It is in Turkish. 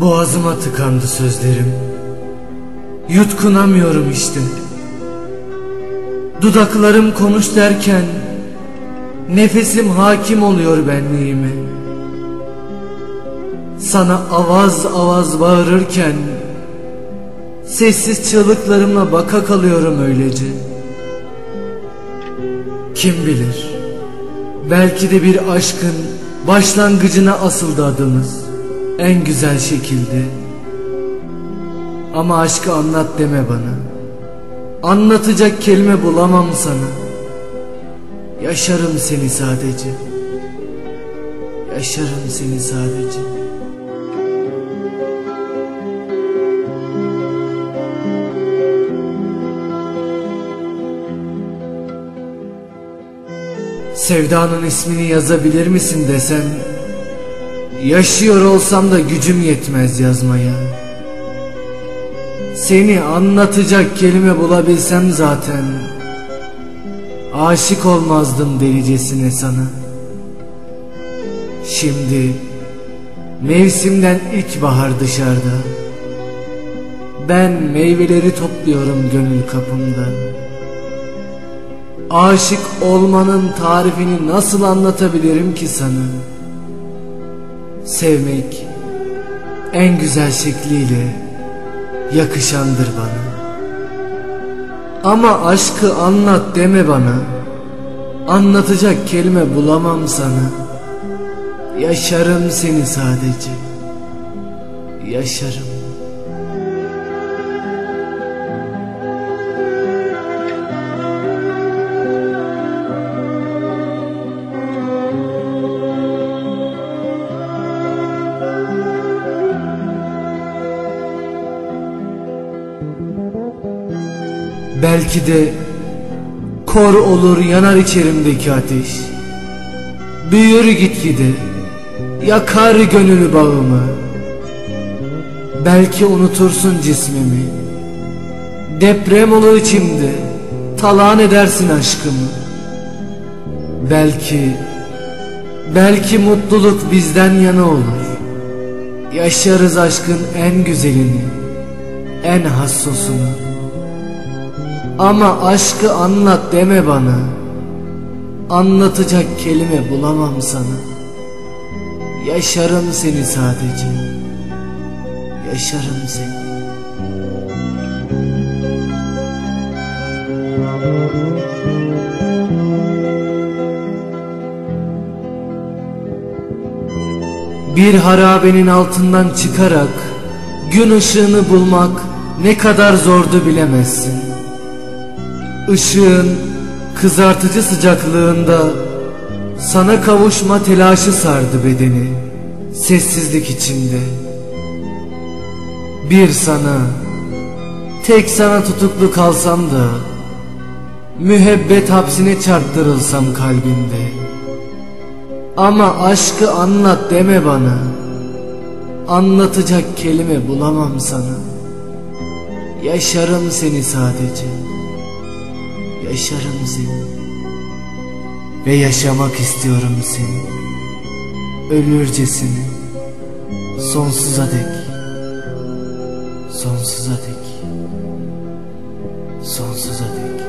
Boğazıma tıkandı sözlerim. Yutkunamıyorum işte. Dudaklarım konuş derken nefesim hakim oluyor benliğime. Sana avaz avaz bağırırken sessiz çığlıklarımla baka kalıyorum öylece. Kim bilir belki de bir aşkın başlangıcına asıldı adımız en güzel şekilde. Ama aşkı anlat deme bana. Anlatacak kelime bulamam sana. Yaşarım seni sadece. Yaşarım seni sadece. Sevdanın ismini yazabilir misin desem Yaşıyor olsam da gücüm yetmez yazmaya. Seni anlatacak kelime bulabilsem zaten Aşık olmazdım delicesine sana. Şimdi Mevsimden ilkbahar dışarıda. Ben meyveleri topluyorum gönül kapımdan Aşık olmanın tarifini nasıl anlatabilirim ki sana? Sevmek en güzel şekliyle yakışandır bana. Ama aşkı anlat deme bana. Anlatacak kelime bulamam sana. Yaşarım seni sadece. Yaşarım. Belki de kor olur yanar içerimdeki ateş. Büyür gitgide yakar gönül bağımı. Belki unutursun cismimi. Deprem olur içimde talan edersin aşkımı. Belki Belki mutluluk bizden yana olur. Yaşarız aşkın en güzelini En hassosunu ama aşkı anlat deme bana. Anlatacak kelime bulamam sana. Yaşarım seni sadece. Yaşarım seni. Bir harabenin altından çıkarak Gün ışığını bulmak ne kadar zordu bilemezsin Işığın kızartıcı sıcaklığında sana kavuşma telaşı sardı bedeni sessizlik içinde. Bir sana, tek sana tutuklu kalsam da müebbet hapsine çarptırılsam kalbimde. Ama aşkı anlat deme bana, anlatacak kelime bulamam sana. Yaşarım seni sadece. Yaşarım seni. Ve yaşamak istiyorum seni. Ölürcesine. Sonsuza dek. Sonsuza dek. Sonsuza dek